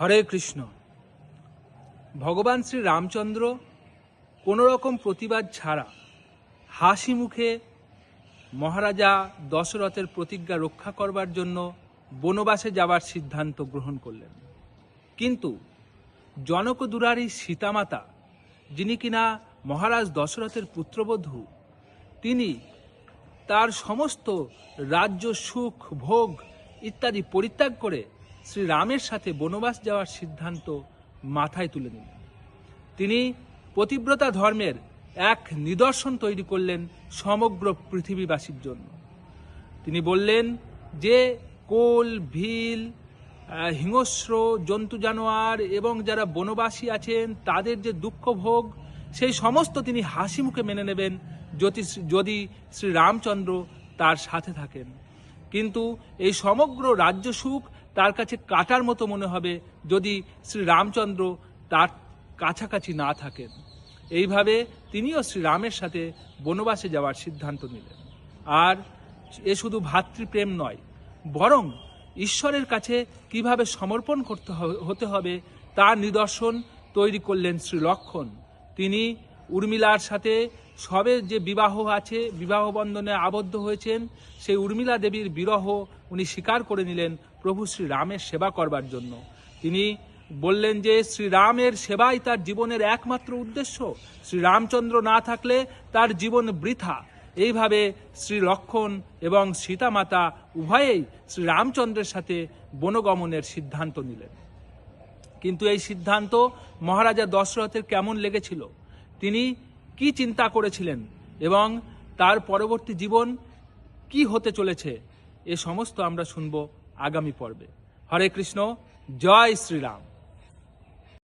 হরে কৃষ্ণ। ভগবান শ্রী রামচন্দ্র কোনো রকম প্রতিবাদ ছাড়া হাসি মুখে মহারাজা দশরথের প্রতিজ্ঞা রক্ষা করবার জন্য বনবাসে যাবার সিদ্ধান্ত গ্রহণ করলেন। কিন্তু জনক দুরারি সীতামাতা, যিনি কিনা মহারাজ দশরথের পুত্রবধূ, তিনি তার সমস্ত রাজ্য সুখ, ভোগ ইত্যাদি পরিত্যাগ করে শ্রী রামের সাথে বনবাস যাওয়ার সিদ্ধান্ত মাথায় তুলে নিলেন। তিনি পতিব্রতা ধর্মের এক নিদর্শন তৈরি করলেন সমগ্র পৃথিবীবাসীর জন্য। তিনি বললেন যে, কোল, ভিল হিংস্র, জন্তু জানোয়ার এবং যারা বনবাসী আছেন, তাদের যে দুঃখ ভোগ সেই সমস্ত তিনি হাসি মুখে মেনে নেবেন যদি যদি শ্রী রামচন্দ্র তার সাথে থাকেন। কিন্তু এই সমগ্র রাজ্য সুখ তার কাছে কাটার মতো মনে হবে যদি শ্রী রামচন্দ্র তার কাছাকাছি না থাকেন। এইভাবে তিনিও শ্রীরামের সাথে বনবাসে যাওয়ার সিদ্ধান্ত নিলেন। আর এ শুধু ভাতৃপ্রেম নয়, বরং ঈশ্বরের কাছে কীভাবে সমর্পণ করতে হতে হবে তার নিদর্শন তৈরি করলেন শ্রী লক্ষণ। তিনি উর্মিলার সাথে সবে যে বিবাহ আছে, বিবাহ বন্ধনে আবদ্ধ হয়েছেন, সেই উর্মিলা দেবীর বিরহ উনি স্বীকার করে নিলেন প্রভু শ্রী রামের সেবা করবার জন্য। তিনি বললেন যে, শ্রীরামের সেবাই তার জীবনের একমাত্র উদ্দেশ্য। শ্রীরামচন্দ্র না থাকলে তার জীবন বৃথা। এইভাবে শ্রী লক্ষণ এবং সীতামাতা উভয়েই শ্রী রামচন্দ্রের সাথে বনগমনের সিদ্ধান্ত নিলেন। কিন্তু এই সিদ্ধান্ত মহারাজা দশরথের কেমন লেগেছিল? তিনি কি চিন্তা করেছিলেন এবং তার পরবর্তী জীবন কি হতে চলেছে? এ সমস্ত আমরা শুনব আগামী পর্বে। হরে কৃষ্ণ জয় শ্রীরাম।